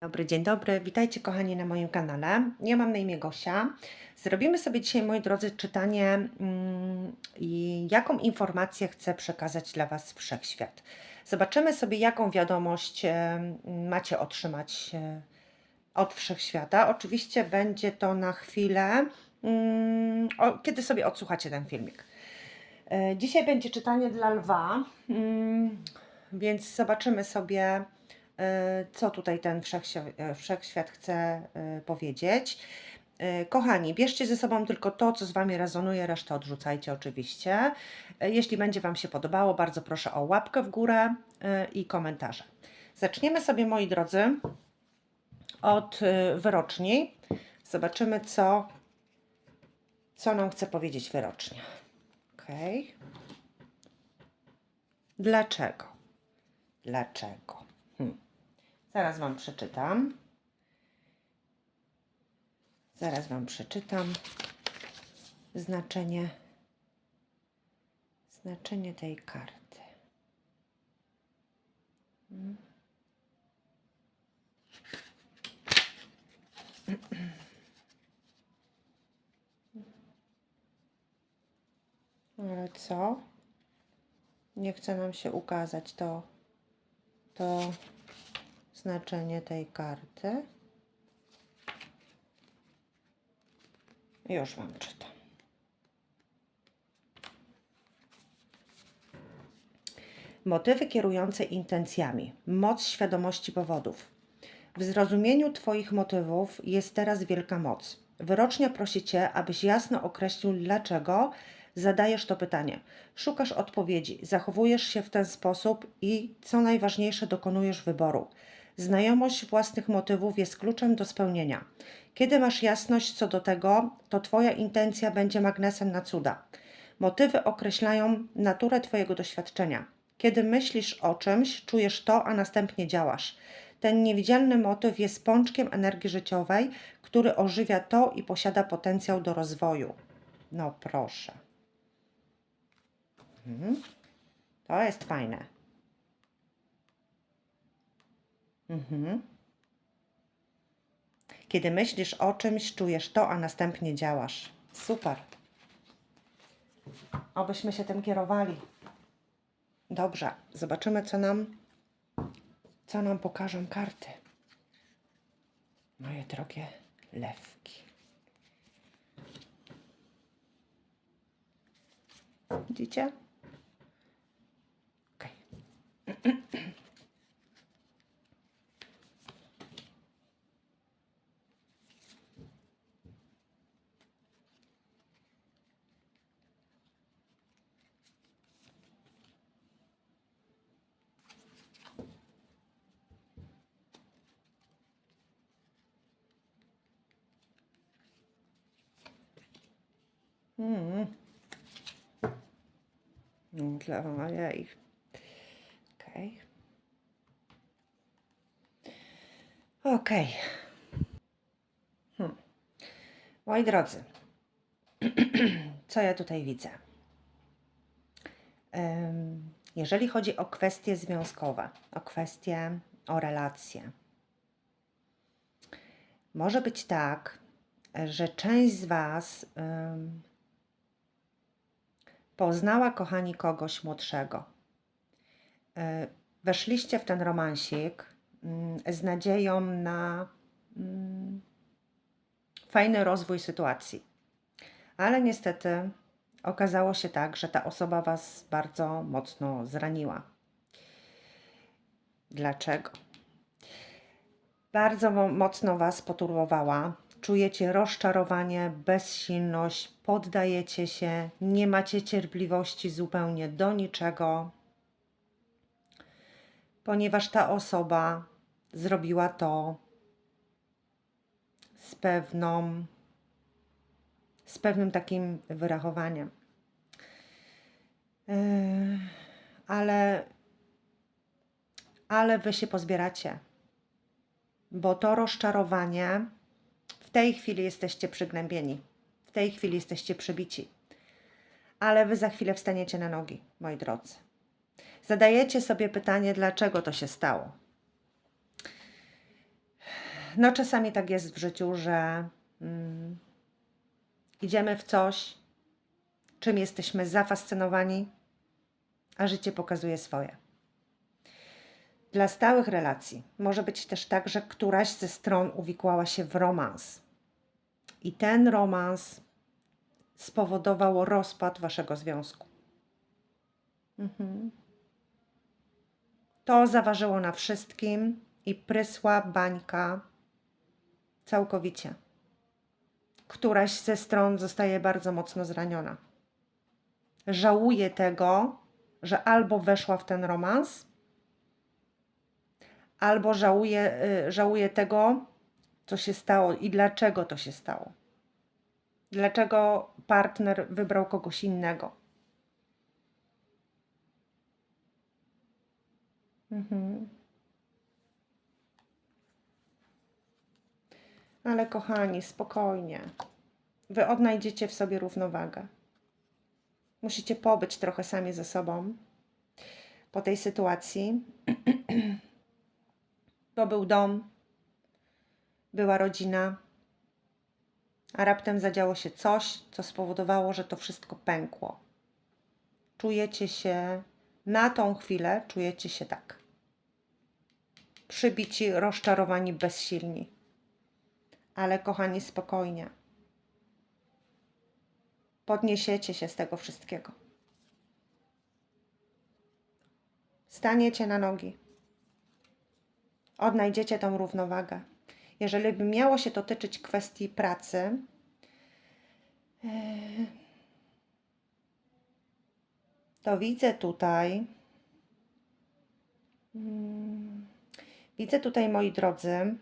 Dobry, dzień dobry. Witajcie kochani na moim kanale. Ja mam na imię Gosia. Zrobimy sobie dzisiaj, moi drodzy, czytanie i jaką informację chcę przekazać dla Was Wszechświat. Zobaczymy sobie, jaką wiadomość e, macie otrzymać e, od Wszechświata. Oczywiście będzie to na chwilę, mm, kiedy sobie odsłuchacie ten filmik. E, Dzisiaj będzie czytanie dla lwa, mm, więc zobaczymy sobie, co tutaj ten wszechświat, e, wszechświat chce e, powiedzieć. E, Kochani, bierzcie ze sobą tylko to, co z Wami rezonuje, resztę odrzucajcie oczywiście. E, Jeśli będzie Wam się podobało, bardzo proszę o łapkę w górę e, i komentarze. Zaczniemy sobie, moi drodzy, od e, wyroczni. Zobaczymy, co, co nam chce powiedzieć wyrocznia. Okej. Dlaczego? Dlaczego? Hm. Zaraz Wam przeczytam. Zaraz Wam przeczytam znaczenie, znaczenie tej karty. Ale co? Nie chce nam się ukazać to, to znaczenie tej karty. Już Wam czytam. Motywy kierujące intencjami, moc świadomości powodów. W zrozumieniu Twoich motywów jest teraz wielka moc. Wyrocznia prosi Cię, abyś jasno określił, dlaczego zadajesz to pytanie. Szukasz odpowiedzi, zachowujesz się w ten sposób i, co najważniejsze, dokonujesz wyboru. Znajomość własnych motywów jest kluczem do spełnienia. Kiedy masz jasność co do tego, to Twoja intencja będzie magnesem na cuda. Motywy określają naturę Twojego doświadczenia. Kiedy myślisz o czymś, czujesz to, a następnie działasz. Ten niewidzialny motyw jest pączkiem energii życiowej, który ożywia to i posiada potencjał do rozwoju. No proszę. Mhm. To jest fajne. Mhm. Kiedy myślisz o czymś, czujesz to, a następnie działasz. Super. Obyśmy się tym kierowali. Dobrze, zobaczymy, co nam, co nam pokażą karty. Moje drogie lewki. Widzicie? Okej. Mm. Dla ojej. Okej. Okej. Hmm. Moi drodzy, co ja tutaj widzę? Jeżeli chodzi o kwestie związkowe, o kwestie, o relacje, może być tak, że część z Was poznała, kochani, kogoś młodszego. E, Weszliście w ten romansik mm, z nadzieją na mm, fajny rozwój sytuacji. Ale niestety okazało się tak, że ta osoba Was bardzo mocno zraniła. Dlaczego? Bardzo mo- mocno Was poturbowała. Czujecie rozczarowanie, bezsilność, poddajecie się, nie macie cierpliwości zupełnie do niczego, ponieważ ta osoba zrobiła to z pewną, z pewnym takim wyrachowaniem. Yy, ale, ale wy się pozbieracie, bo to rozczarowanie w tej chwili jesteście przygnębieni, w tej chwili jesteście przybici, ale wy za chwilę wstaniecie na nogi, moi drodzy. Zadajecie sobie pytanie, dlaczego to się stało. no czasami tak jest w życiu, że mm, idziemy w coś, czym jesteśmy zafascynowani, a życie pokazuje swoje. Dla stałych relacji może być też tak, że któraś ze stron uwikłała się w romans. I ten romans spowodował rozpad waszego związku. Mhm. To zaważyło na wszystkim i prysła bańka całkowicie. Któraś ze stron zostaje bardzo mocno zraniona. Żałuje tego, że albo weszła w ten romans, albo żałuje, y, żałuje tego, co się stało i dlaczego to się stało. Dlaczego partner wybrał kogoś innego. Mhm. Ale kochani, spokojnie. Wy odnajdziecie w sobie równowagę. Musicie pobyć trochę sami ze sobą po tej sytuacji. Bo był dom, była rodzina, a raptem zadziało się coś, co spowodowało, że to wszystko pękło. Czujecie się na tą chwilę, czujecie się tak. Przybici, rozczarowani, bezsilni. Ale kochani, spokojnie podniesiecie się z tego wszystkiego. Staniecie na nogi. Odnajdziecie tą równowagę. Jeżeli by miało się to tyczyć kwestii pracy, e, to widzę tutaj, mm, widzę tutaj, moi drodzy,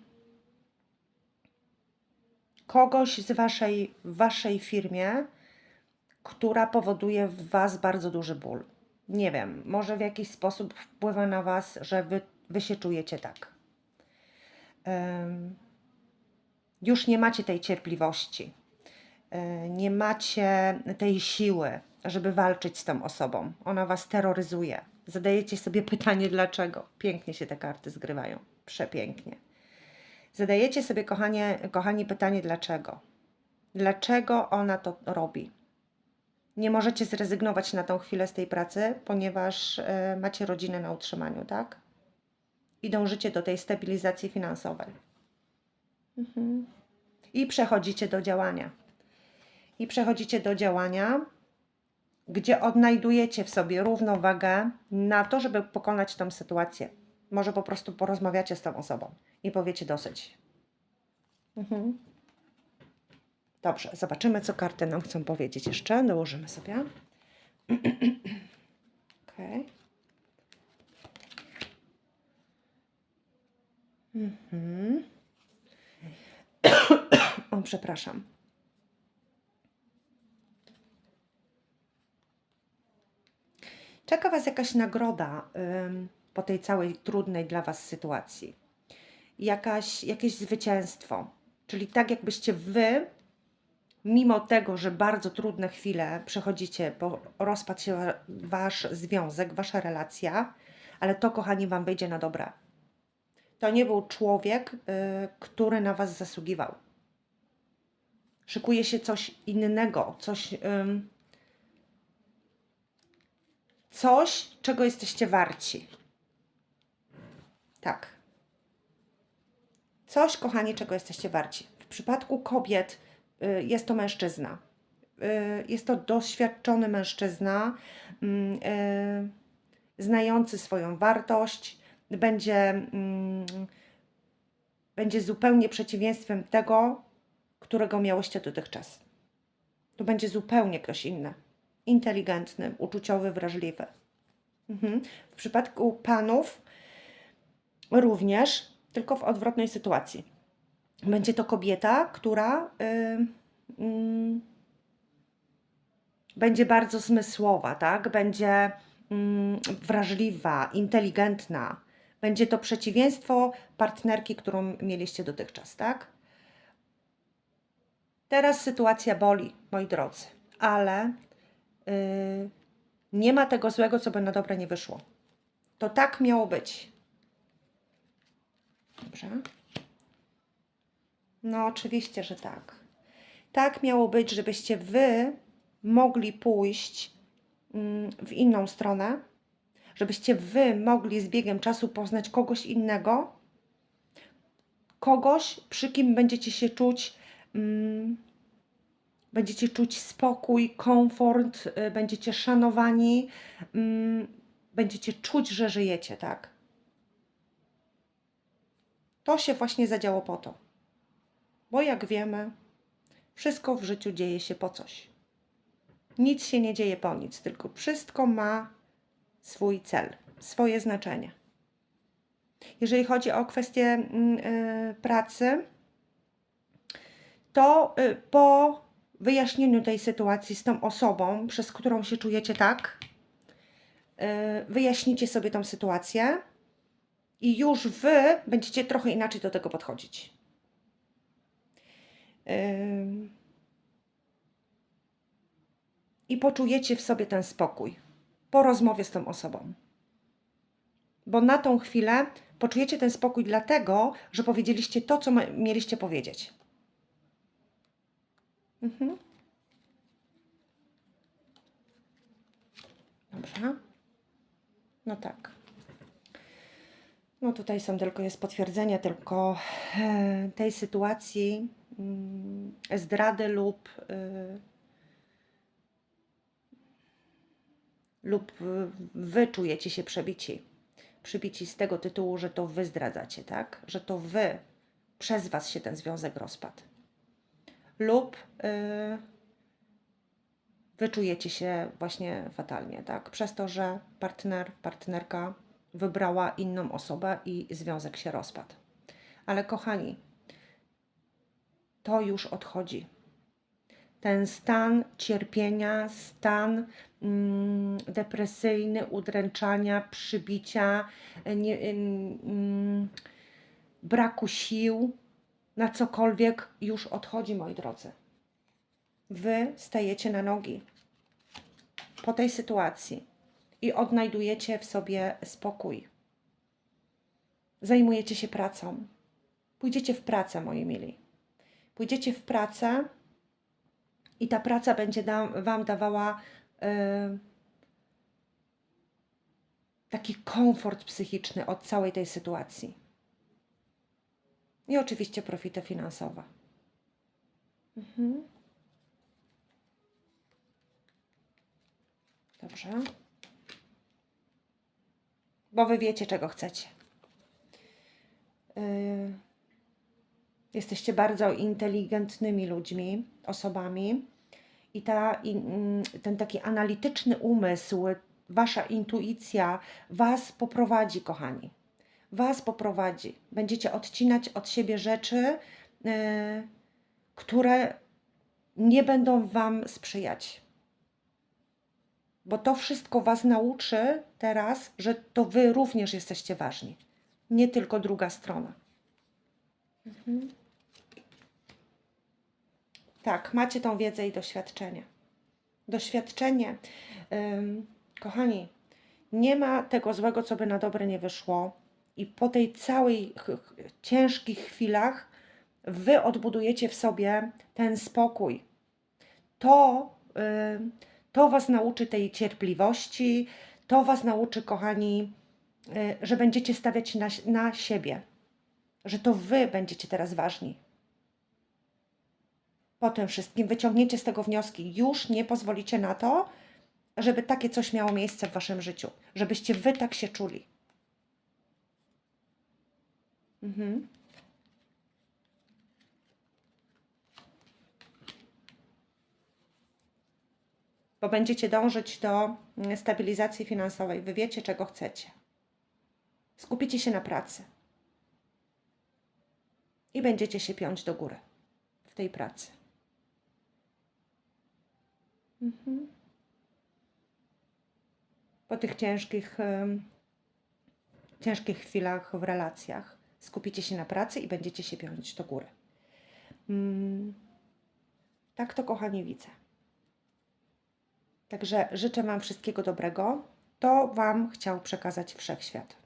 kogoś z waszej, waszej firmie, która powoduje w Was bardzo duży ból. Nie wiem, może w jakiś sposób wpływa na Was, że Wy, wy się czujecie tak. Już nie macie tej cierpliwości, um, nie macie tej siły, żeby walczyć z tą osobą. Ona Was terroryzuje. Zadajecie sobie pytanie, dlaczego. Pięknie się te karty zgrywają. Przepięknie. Zadajecie sobie, kochanie, kochani, pytanie, dlaczego. Dlaczego ona to robi? nie możecie zrezygnować na tą chwilę z tej pracy, ponieważ e, macie rodzinę na utrzymaniu, tak? I dążycie do tej stabilizacji finansowej. Mhm. I przechodzicie do działania. I przechodzicie do działania, gdzie odnajdujecie w sobie równowagę na to, żeby pokonać tą sytuację. Może po prostu porozmawiacie z tą osobą i powiecie dosyć. Mhm. Dobrze, zobaczymy, co karty nam chcą powiedzieć jeszcze. Dołożymy sobie. ok. Mhm. o, przepraszam. Czeka Was jakaś nagroda ym, po tej całej trudnej dla Was sytuacji. Jakaś, jakieś zwycięstwo. Czyli tak, jakbyście Wy mimo tego, że bardzo trudne chwile przechodzicie, bo rozpadł się wasz związek, wasza relacja, ale to, kochani, wam wyjdzie na dobre. To nie był człowiek, y, który na was zasługiwał. Szykuje się coś innego, coś, coś, czego jesteście warci. Tak. Coś, kochani, czego jesteście warci. W przypadku kobiet, Y, jest to mężczyzna. Y, jest to doświadczony mężczyzna, mm, znający swoją wartość, będzie, mm, będzie zupełnie przeciwieństwem tego, którego miałyście dotychczas. To będzie zupełnie ktoś inny. Inteligentny, uczuciowy, wrażliwy. Mhm. W przypadku panów również, tylko w odwrotnej sytuacji będzie to kobieta, która y, y, będzie bardzo zmysłowa, tak? Będzie y, wrażliwa, inteligentna. Będzie to przeciwieństwo partnerki, którą mieliście dotychczas, tak? Teraz sytuacja boli, moi drodzy, ale y, nie ma tego złego, co by na dobre nie wyszło. To tak miało być. Dobrze. No, oczywiście, że tak. Tak miało być, żebyście wy mogli pójść mm, w inną stronę, żebyście wy mogli z biegiem czasu poznać kogoś innego, kogoś, przy kim będziecie się czuć, mm, będziecie czuć spokój, komfort, y, będziecie szanowani, mm, będziecie czuć, że żyjecie, tak? To się właśnie zadziało po to. Bo jak wiemy, wszystko w życiu dzieje się po coś. Nic się nie dzieje po nic, tylko wszystko ma swój cel, swoje znaczenie. Jeżeli chodzi o kwestię mm, y, pracy, to y, po wyjaśnieniu tej sytuacji z tą osobą, przez którą się czujecie tak, y, wyjaśnicie sobie tą sytuację i już wy będziecie trochę inaczej do tego podchodzić. I poczujecie w sobie ten spokój po rozmowie z tą osobą. Bo na tą chwilę poczujecie ten spokój dlatego, że powiedzieliście to, co mieliście powiedzieć. Mhm. Dobrze. No tak. No tutaj są tylko, jest potwierdzenie tylko e, tej sytuacji mm, zdrady lub lub y, wy czujecie się przebici. Przybici z tego tytułu, że to wy zdradzacie, tak? Że to wy, przez was się ten związek rozpadł. Lub y, wy czujecie się właśnie fatalnie, tak? Przez to, że partner, partnerka wybrała inną osobę i związek się rozpadł. Ale kochani, to już odchodzi. Ten stan cierpienia, stan depresyjny, udręczania, przybicia, nie, mm, braku sił na cokolwiek już odchodzi, moi drodzy. Wy stajecie na nogi po tej sytuacji i odnajdujecie w sobie spokój. Zajmujecie się pracą. Pójdziecie w pracę, moi mili. Pójdziecie w pracę i ta praca będzie da, Wam dawała taki komfort psychiczny od całej tej sytuacji. I oczywiście profity finansowe. Mhm. Dobrze. Bo Wy wiecie, czego chcecie. Yy, Jesteście bardzo inteligentnymi ludźmi, osobami i ta, i, mm, ten taki analityczny umysł, wasza intuicja was poprowadzi, kochani. Was poprowadzi. Będziecie odcinać od siebie rzeczy, yy, które nie będą wam sprzyjać. Bo to wszystko was nauczy teraz, że to wy również jesteście ważni. Nie tylko druga strona. Mhm. Tak, macie tą wiedzę i doświadczenie. Doświadczenie, kochani, nie ma tego złego, co by na dobre nie wyszło. I po tej całej ch- ch- ciężkich chwilach wy odbudujecie w sobie ten spokój. To, to was nauczy tej cierpliwości, to was nauczy, kochani, y, że będziecie stawiać na, na siebie, że to wy będziecie teraz ważni po tym wszystkim wyciągniecie z tego wnioski. Już nie pozwolicie na to, żeby takie coś miało miejsce w waszym życiu, żebyście wy tak się czuli. Mhm. Bo będziecie dążyć do stabilizacji finansowej. Wy wiecie, czego chcecie. Skupicie się na pracy. I będziecie się piąć do góry w tej pracy. Mhm. Po tych ciężkich, ciężkich chwilach w relacjach skupicie się na pracy i będziecie się piąć do góry. Mm, Tak to, kochani, widzę. Także życzę Wam wszystkiego dobrego. To Wam chciał przekazać wszechświat.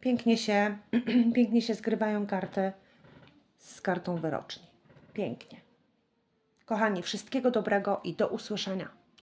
Pięknie się, pięknie się zgrywają karty. z kartą wyroczni. Pięknie. Kochani, wszystkiego dobrego i do usłyszenia.